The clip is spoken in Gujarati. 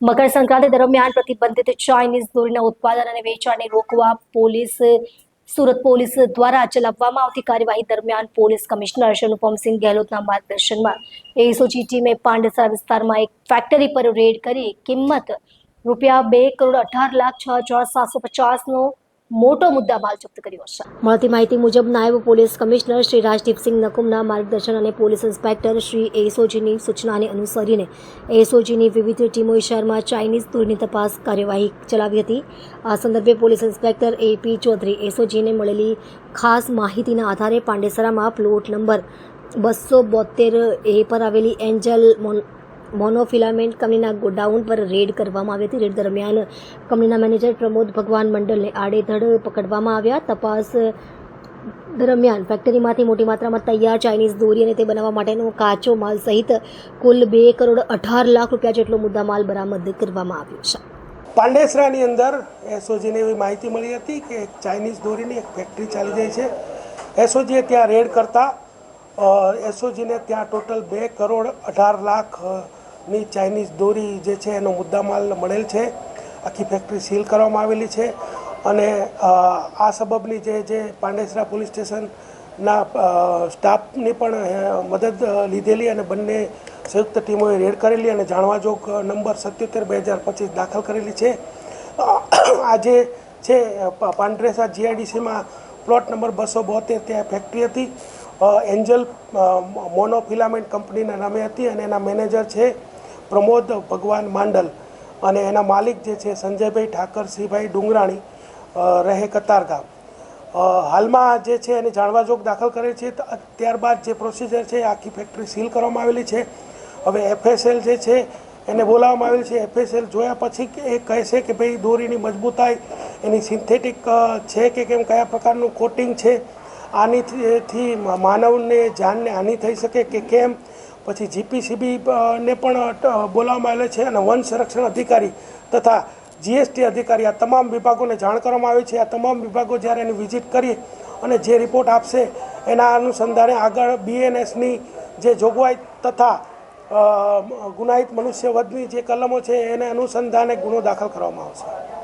મકર સંક્રાંતિ દરમિયાન પ્રતિબંધિત ચાઇનીઝ દોરીના ઉત્પાદન અને વેચાણને રોકવા પોલીસ, સુરત પોલીસ દ્વારા ચલાવવામાં આવતી કાર્યવાહી દરમિયાન પોલીસ કમિશનર શ્રી અનુપમસિંહ ગેહલોતના માર્ગદર્શનમાં એસઓજી ટીમે પાંડેસરા વિસ્તારમાં એક ફેક્ટરી પર રેડ કરી કિંમત રૂપિયા બે કરોડ અઢાર લાખ છ હજાર સાતસો પચાસનો મોટો મુદ્દામાલ જપ્ત કર્યો છે. મળતી માહિતી મુજબ, નાયબ પોલીસ કમિશનર શ્રી રાજદીપસિંહ નકુમના માર્ગદર્શન અને પોલીસ ઇન્સ્પેક્ટર શ્રી એસઓજીની સૂચનાને અનુસરીને એસઓજીની વિવિધ ટીમોએ શહેરમાં ચાઇનીઝ ધૂળની તપાસ કાર્યવાહી ચલાવી હતી. આ સંદર્ભે police inspector A P Chaudhari એસઓજીને મળેલી ખાસ માહિતીના આધારે પાંડેસરામાં પ્લોટ નંબર બસો બોતેર એ પર આવેલી એન્જલ મોનોફિલામેન્ટ કંપનીના ગોડાઉન પર રેડ કરવામાં આવી હતી. રેડ દરમિયાન કંપનીના મેનેજર પ્રમોદ ભગવાન મંડલને આડેધડ પકડવામાં આવ્યા. તપાસ દરમિયાન ફેક્ટરીમાંથી મોટી માત્રામાં તૈયાર ચાઇનીઝ દોરી અને તે બનાવવા માટેનો કાચો માલ સહિત કુલ બે કરોડ અઢાર લાખ રૂપિયા જેટલો મુદ્દામાલ બરામદ કરવામાં આવ્યો છે. પાંડેસરાની અંદર એસઓજીને એવી માહિતી મળી હતી કે ચાઇનીઝ દોરીની એક ફેક્ટરી ચાલી જાય છે. એસઓજીએ ત્યાં રેડ કરતા એસઓજીને ત્યાં ટોટલ બે કરોડ અઢાર લાખની ચાઇનીઝ દોરી જે છે, એનો મુદ્દામાલ મળેલ છે. આખી ફેક્ટરી સીલ કરવામાં આવેલી છે. અને આ સબબની જે જે પાંડેસરા પોલીસ સ્ટેશનના સ્ટાફની પણ મદદ લીધેલી અને બંને સંયુક્ત ટીમોએ રેડ કરેલી અને જાણવાજોગ નંબર સત્યોતેર બે હજાર પચીસ દાખલ કરેલી છે. આજે છે પાંડરેસા જીઆઈડીસીમાં પ્લોટ નંબર બસો બોતેર ત્યાં ફેક્ટરી હતી. એન્જલ મોનોફિલામેન્ટ કંપનીના નામે હતી અને એના મેનેજર છે. પ્રમોદ ભગવાન માંડલ અને એના માલિક જે છે સંજયભાઈ ઠાકરસિંહભાઈ ડુંગરાણી રહે કતારગામ. હાલમાં જે છે એને જાણવાજોગ દાખલ કરે છે ત્યારબાદ જે પ્રોસિજર છે આખી ફેક્ટરી સીલ કરવામાં આવેલી છે. હવે એફએસએલ જે છે એને બોલાવવામાં આવેલ છે. એફએસએલ જોયા પછી એ કહેશે કે ભાઈ દોરીની મજબૂતાઈ, એની સિન્થેટિક છે કે કેમ, કયા પ્રકારનું કોટિંગ છે આની થી માનવને, જાનને હાનિ થઈ શકે કે કેમ? પછી જીપીસીબી ને પણ બોલાવવામાં આવેલ છે અને વન સંરક્ષણ અધિકારી તથા જીએસટી અધિકારી આ તમામ વિભાગોને જાણ કરવામાં આવી છે. આ તમામ વિભાગો જ્યારે એની વિઝિટ કરી અને જે રિપોર્ટ આપશે એના અનુસંધાને આગળ બીએનએસની જે જોગવાઈ તથા ગુનાહિત મનુષ્યવધની જે કલમો છે એને અનુસંધાને ગુનો દાખલ કરવામાં આવશે.